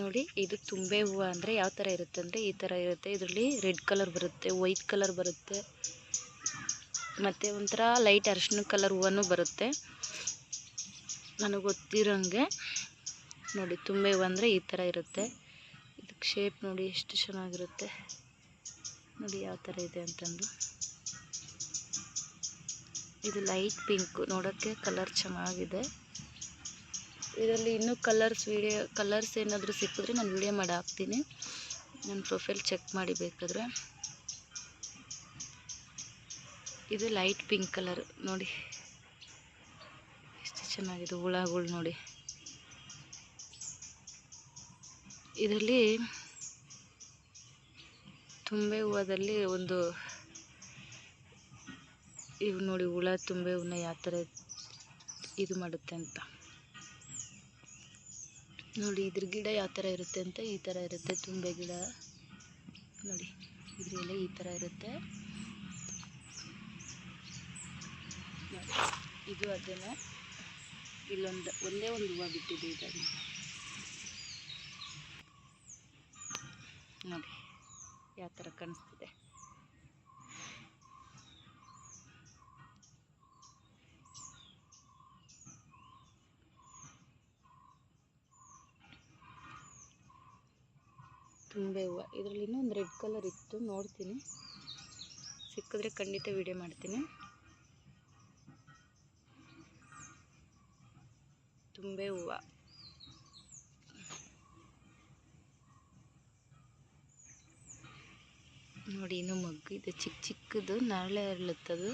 ನೋಡಿ, ಇದು ತುಂಬೆ ಹೂವು ಅಂದರೆ ಯಾವ ಥರ ಇರುತ್ತೆ ಅಂದರೆ ಈ ಥರ ಇರುತ್ತೆ. ಇದರಲ್ಲಿ ರೆಡ್ ಕಲರ್ ಬರುತ್ತೆ, ವೈಟ್ ಕಲರ್ ಬರುತ್ತೆ, ಮತ್ತು ಒಂಥರ ಲೈಟ್ ಅರಿಶಿನ ಕಲರ್ ಹೂವನೂ ಬರುತ್ತೆ. ನನಗೆ ಗೊತ್ತಿರೋಂಗೆ ನೋಡಿ, ತುಂಬೆ ಹೂವು ಅಂದರೆ ಈ ಥರ ಇರುತ್ತೆ. ಇದಕ್ಕೆ ಶೇಪ್ ನೋಡಿ ಎಷ್ಟು ಚೆನ್ನಾಗಿರುತ್ತೆ. ನೋಡಿ ಯಾವ ಥರ ಇದೆ ಅಂತಂದು. ಇದು ಲೈಟ್ ಪಿಂಕ್ ನೋಡೋಕ್ಕೆ ಕಲರ್ ಚೆನ್ನಾಗಿದೆ. ಇದರಲ್ಲಿ ಇನ್ನೂ ಕಲರ್ಸ್ ವೀಡಿಯೋ, ಕಲರ್ಸ್ ಏನಾದರೂ ಸಿಕ್ಕಿದ್ರೆ ನಾನು ವೀಡಿಯೋ ಮಾಡಿ ಹಾಕ್ತೀನಿ. ನನ್ನ ಪ್ರೊಫೈಲ್ ಚೆಕ್ ಮಾಡಿ ಬೇಕಾದ್ರೆ. ಇದು ಲೈಟ್ ಪಿಂಕ್ ಕಲರ್, ನೋಡಿ. ಎಷ್ಟು ಚೆನ್ನಾಗಿದೆ ಹುಳಗಳು ನೋಡಿ. ಇದರಲ್ಲಿ ತುಂಬೆ ಹೂವದಲ್ಲಿ ಒಂದು, ಇವು ನೋಡಿ ಹುಳ, ತುಂಬೆ ಹೂವನ್ನ ಯಾವ ಥರ ಇದು ಮಾಡುತ್ತೆ ಅಂತ. ನೋಡಿ, ಇದ್ರ ಗಿಡ ಯಾವ ಥರ ಇರುತ್ತೆ ಅಂತ ಈ ಥರ ಇರುತ್ತೆ, ತುಂಬೆ ಗಿಡ. ನೋಡಿ ಇದ್ರ ಎಲೆ ಈ ಥರ ಇರುತ್ತೆ. ಇದು ಅದೇನೆ ಇಲ್ಲೊಂದು, ಒಂದೇ ಒಂದು ಹೂವು ಬಿಟ್ಟಿದೆ ಇದನ್ನು. ನೋಡಿ, ಯಾವ ಥರ ಕಾಣಿಸ್ತಿದೆ. ತುಂಬೆ ಹೂವು. ಇದರಲ್ಲಿ ಇನ್ನೊಂದು ರೆಡ್ ಕಲರ್ ಇತ್ತು. ನೋಡ್ತೀನಿ. ಸಿಕ್ಕಿದ್ರೆ ಖಂಡಿತ ವಿಡಿಯೋ ಮಾಡ್ತೀನಿ. ತುಂಬೆ ಹೂವು. ನೋಡಿ, ಇನ್ನೂ ಮಗ್ಗು ಇದು. ಚಿಕ್ಕ ಚಿಕ್ಕದು ನರಳೆ ಅರಳುತ್ತದು.